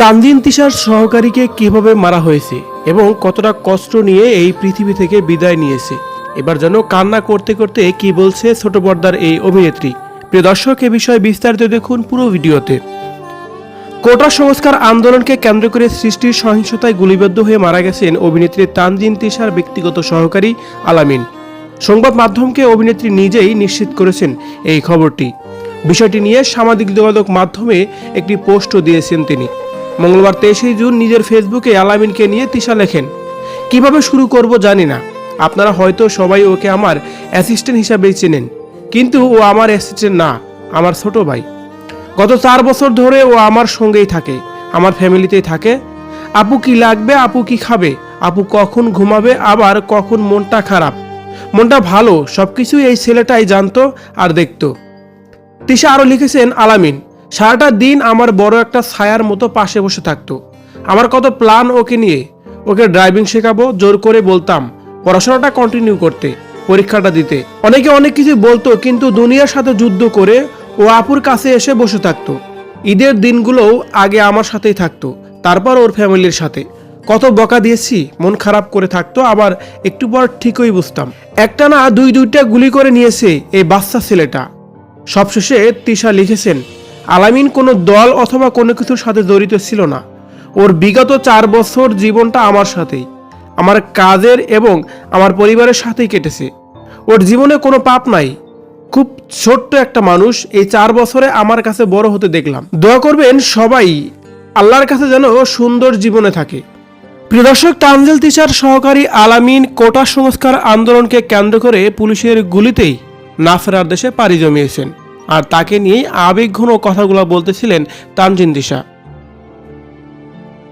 তানজিন তিশার সহকারীকে কীভাবে মারা হয়েছে এবং কতটা কষ্ট নিয়ে এই পৃথিবী থেকে বিদায় নিয়েছে? এবার যেন কান্না করতে করতে কি বলছে ছোট পর্দার এই অভিনেত্রী। প্রিয় দর্শক, এ বিষয়ে বিস্তারিত দেখুন পুরো ভিডিওতে। কোটা সংস্কার আন্দোলনকে কেন্দ্র করে সৃষ্টির সহিংসতায় গুলিবদ্ধ হয়ে মারা গেছেন অভিনেত্রী তানজিন তিশার ব্যক্তিগত সহকারী আলামিন। সংবাদ মাধ্যমকে অভিনেত্রী নিজেই নিশ্চিত করেছেন এই খবরটি। বিষয়টি নিয়ে সামাজিক যোগাযোগ মাধ্যমে একটি পোস্টও দিয়েছেন তিনি। মঙ্গলবার তেইশে জুন নিজের ফেসবুকে আলামিনকে নিয়ে তিশা লেখেন, কীভাবে শুরু করব জানি না। আপনারা হয়তো সবাই ওকে আমার অ্যাসিস্ট্যান্ট হিসাবে চেনেন, কিন্তু ও আমার অ্যাসিস্ট্যান্ট না, আমার ছোট ভাই। গত চার বছর ধরে ও আমার সঙ্গেই থাকে, আমার ফ্যামিলিতেই থাকে। আপু কি লাগবে, আপু কি খাবে, আপু কখন ঘুমাবে, আবার কখন মনটা খারাপ। মনটা ভালো, সবকিছুই এই ছেলেটাই জানতো আর দেখতো। তিশা আরও লিখেছেন, আলামিন সারাটা দিন আমার বড় একটা ছায়ার মতো পাশে বসে থাকতো। আমার কত প্ল্যান ওকে নিয়ে, ওকে ড্রাইভিং শেখাবো, জোর করে বলতাম, পড়াশোনাটা কন্টিনিউ করতে, পরীক্ষাটা দিতে। অনেকে অনেক কিছু বলতো, কিন্তু দুনিয়ার সাথে যুদ্ধ করে ও আপুর কাছে এসে বসে থাকতো। ঈদের দিনগুলোও আগে আমার সাথেই থাকতো, তারপর ওর ফ্যামিলির সাথে। কত বকা দিয়েছি, মন খারাপ করে থাকতো, আবার একটু পর ঠিকই বুঝতাম। একটা না দুই দুইটা গুলি করে নিয়েছে এই বাচ্চা ছেলেটা। সবশেষে তিশা লিখেছেন আলামিন কোনো দল অথবা কোনো কিছুর সাথে জড়িত ছিল না। ওর বিগত চার বছর জীবনটা আমার সাথেই। আমার কাজের এবং আমার পরিবারের সাথেই কেটেছে। ওর জীবনে কোনো পাপ নাই। খুব ছোট্ট একটা মানুষ এই চার বছরে আমার কাছে বড় হতে দেখলাম। দোয়া করবেন সবাই আল্লাহর কাছে যেন সুন্দর জীবনে থাকে। প্রিয় দর্শক, তানজিল তিশার সহকারী আলামিন কোটা সংস্কার আন্দোলনকে কেন্দ্র করে পুলিশের গুলিতেই না ফেরার দেশে পাড়ি জমিয়েছেন। আর তাকে নিয়েই আবেগঘন কথাগুলো বলতেছিলেন তানজিন দিশা।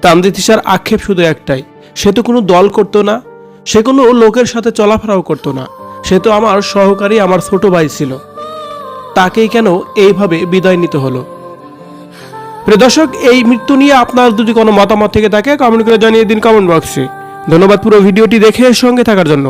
তানজিন দিশার আক্ষেপ শুধু একটাই, সে তো কোনো দল করতো না, সে কোনো লোকের সাথে চলাফেরাও করতো না, সে তো আমার সহকারী, আমার ছোট ভাই ছিল। তাকেই কেন এইভাবে বিদায় নিতে হলো? প্রিয় দর্শক, এই মৃত্যু নিয়ে আপনার যদি কোনো মতামত থেকে থাকে কমেন্ট করে জানিয়ে দিন কমেন্ট বক্সে ধন্যবাদ পুরো ভিডিওটি দেখে সঙ্গে থাকার জন্য।